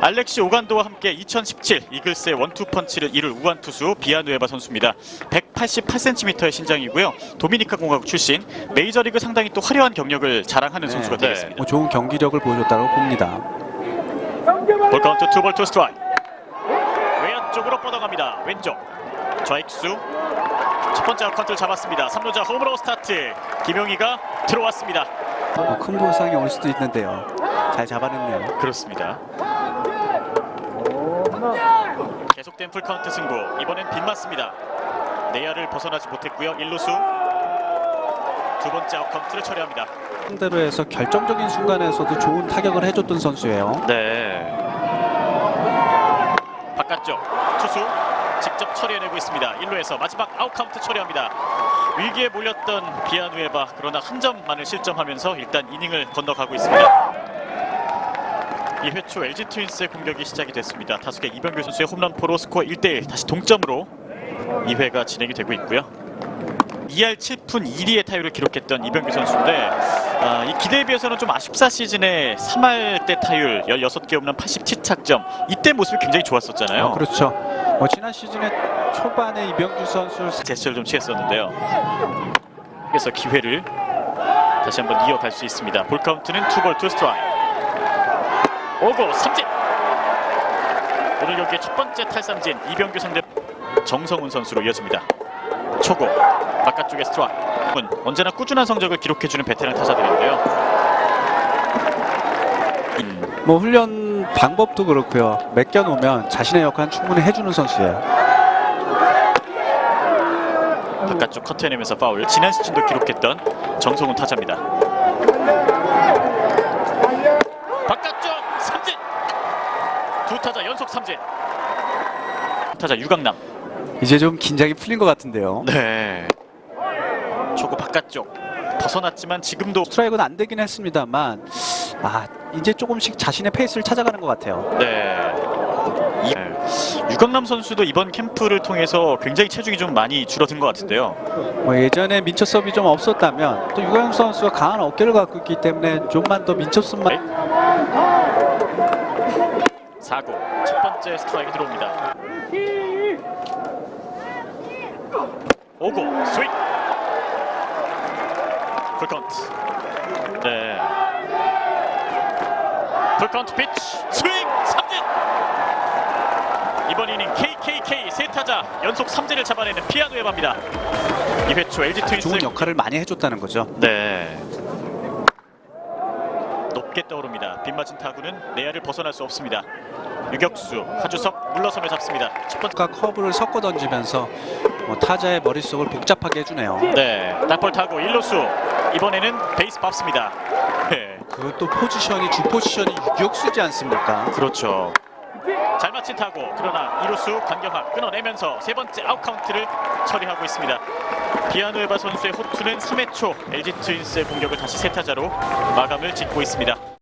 알렉시 오간도와 함께 2017 이글스의 원투 펀치를 이룰 우완 투수 비아누에바 선수입니다. 188cm의 신장이고요. 도미니카 공화국 출신 메이저리그 상당히 또 화려한 경력을 자랑하는 네. 선수가 네. 되겠습니다. 뭐 좋은 경기력을 보여줬다고 봅니다. 볼 카운트 투볼 투 스트라이크 외야 쪽으로 뻗어갑니다 왼쪽 좌익수 첫 번째 아웃카운트를 잡았습니다 3루자 홈으로 스타트 김용희가 들어왔습니다 뭐큰 부상이 올 수도 있는데요. 잘 잡아냈네요. 그렇습니다 계속된 풀카운트 승부 이번엔 빗맞습니다 내야를 벗어나지 못했고요 1루수 두 번째 아웃카운트를 처리합니다 상대로 해서 결정적인 순간에서도 좋은 타격을 해줬던 선수예요. 네. 바깥쪽 투수 직접 처리해내고 있습니다. 1루에서 마지막 아웃카운트 처리합니다. 위기에 몰렸던 비아누에바 그러나 한 점만을 실점하면서 일단 이닝을 건너가고 있습니다. 2회 초 LG 트윈스의 공격이 시작이 됐습니다. 타석의 이병규 선수의 홈런포로 스코어 1대1 다시 동점으로 2회가 진행이 되고 있고요. 2할 7푼 1리의 타율을 기록했던 이병규 선수인데 아, 이 기대에 비해서는 좀 아쉽사 시즌에 3할 때 타율 16개 홈런 87타점 이때 모습이 굉장히 좋았었잖아요. 어, 그렇죠. 뭐 지난 시즌에 초반에 이병규 선수 제스처를 좀 취했었는데요. 그래서 기회를 다시 한번 이어갈 수 있습니다. 볼 카운트는 투볼 투 스트라이크. 오고 삼진. 오늘 경기의 첫 번째 탈삼진 이병규 상대 정성훈 선수로 이어집니다. 초고 바깥쪽에 스트라이크. 언제나 꾸준한 성적을 기록해주는 베테랑 타자들인데요. 음, 뭐 훈련 방법도 그렇고요. 맡겨놓으면 자신의 역할은 충분히 해주는 선수예요. 바깥쪽 커트해내면서 파울. 지난 시즌도 기록했던 정성훈 타자입니다. 바깥쪽 삼진. 연속 삼진. 타자 유강남. 이제 좀 긴장이 풀린 것 같은데요. 네. 초구 바깥쪽 벗어났지만 지금도 스트라이크는 안 되긴 했습니다만 아 이제 조금씩 자신의 페이스를 찾아가는 것 같아요. 네. 이- 네. 유강남 선수도 이번 캠프를 통해서 굉장히 체중이 좀 많이 줄어든 것 같은데요. 뭐 예전에 민첩섭이 좀 없었다면 또 유광 선수가 강한 어깨를 갖고 있기 때문에 좀만 더 민첩섭만 네. 사구. 첫 번째 스트라이크 들어옵니다. 오고 스윙. 풀카운트. 네. 풀카운트 피치. 스윙. 삼진. 이번 이닝 KKK 세 타자 연속 삼진을 잡아내는 피아노 에바입니다. 2회 초 LG 트윈스 좋은 역할을 많이 해줬다는 거죠. 네. 높게 떠오릅니다. 빗맞은 타구는 내야를 벗어날 수 없습니다. 유격수 하주석 물러서며 잡습니다. 첫 번째 커브를 섞어 던지면서 뭐 타자의 머릿속을 복잡하게 해주네요. 네 땅볼 타구 1루수 이번에는 베이스 밟습니다. 네, 그것도 포지션이 주 포지션이 유격수지 않습니까? 그렇죠. 잘 맞힌 타구 그러나 2루수 강경학 끊어내면서 세 번째 아웃 카운트를 처리하고 있습니다. 비아누에바 선수의 호투는 3회 초 LG 트윈스의 공격을 다시 세 타자로 마감을 짓고 있습니다.